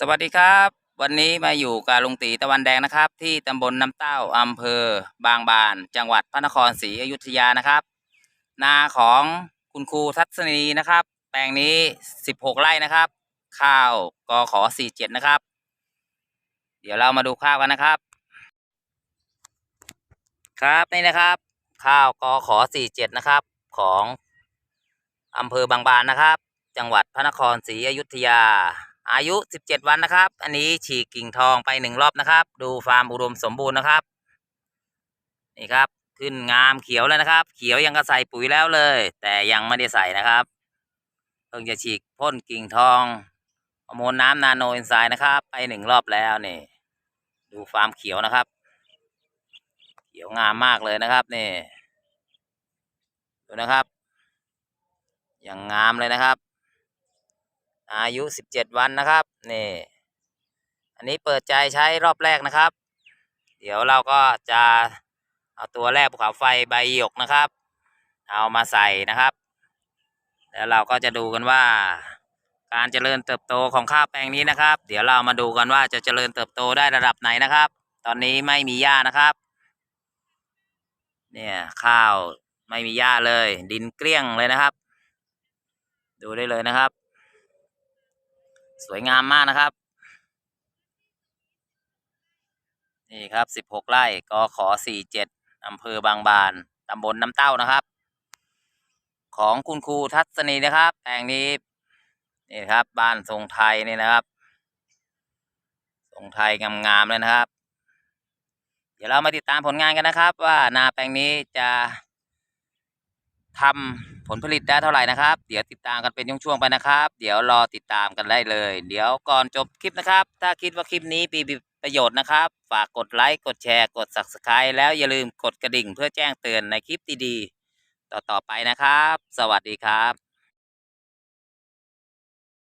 สวัสดีครับ วันนี้มาอยู่กับลุงตีตะวันแดงนะครับ ที่ตำบลน้ำเต้าอำเภอ บางบาน จังหวัดพระนครศรีอยุธยานะครับ นาของคุณครูทัศนีนะครับ แปลงนี้ 16 ไร่นะครับ ข้าวกอขอ47 นะครับ เดี๋ยวเรามาดูข้าวกันนะครับ ครับนี่นะครับ ข้าวกอขอ47 นะครับ ของอำเภอบางบานนะครับ จังหวัดพระนครศรีอยุธยา อายุ 17 วันนะครับ อันนี้ฉีกกิ่งทองไปหนึ่งรอบนะครับ ดูฟาร์มอุดมสมบูรณ์นะครับ นี่ครับ ขึ้นงามเขียวเลยนะครับ เขียวยังกระใส่ปุ๋ยแล้วเลย แต่ยังไม่ได้ใส่นะครับ เพิ่งจะฉีกพ่นกิ่งทองฮอร์โมนน้ำนาโนเอนไซม์นะครับ ไปหนึ่งรอบแล้วนี่ ดูฟาร์มเขียวนะครับ เขียวงามมากเลยนะครับนี่ ดูนะครับ อย่างงามเลยนะครับ อายุสิบเจ็ดวันนะครับนี่อันนี้เปิดใจใช้รอบแรกนะครับ เดี๋ยวเราก็จะเอาตัวแรกภูเขาไฟใบหยกนะครับ เอามาใส่นะครับ แล้วเราก็จะดูกันว่า การเจริญเติบโตของข้าวแปลงนี้นะครับ เดี๋ยวเรามาดูกันว่าจะเจริญเติบโตได้ระดับไหนนะครับ ตอนนี้ไม่มีหญ้านะครับ เนี่ยข้าวไม่มีหญ้าเลย ดินเกลี้ยงเลยนะครับ ดูได้เลยนะครับ สวยงามมากนะครับ นี่ครับสิบหกไร่กขอสี่เจ็ดอำเภอบางบานตำบลน้ำเต้านะครับ ของคุณครูทัศนีนะครับแปลงนี้นี่ครับบ้านทรงไทยนี่นะครับ ทรงไทยงามๆเลยนะครับ เดี๋ยวเรามาติดตามผลงานกันนะครับ ว่านาแปลงนี้จะ ทำผลผลิตได้เท่าไหร่นะครับ เดี๋ยวติดตามกันเป็นช่วงๆไปนะครับ เดี๋ยวรอติดตามกันได้เลย เดี๋ยวก่อนจบคลิปนะครับ ถ้าคิดว่าคลิปนี้มีประโยชน์นะครับ ฝากกดไลค์กดแชร์กด subscribe แล้วอย่าลืมกดกระดิ่งเพื่อแจ้งเตือนในคลิปดีๆ ต่อๆไปนะครับ สวัสดีครับ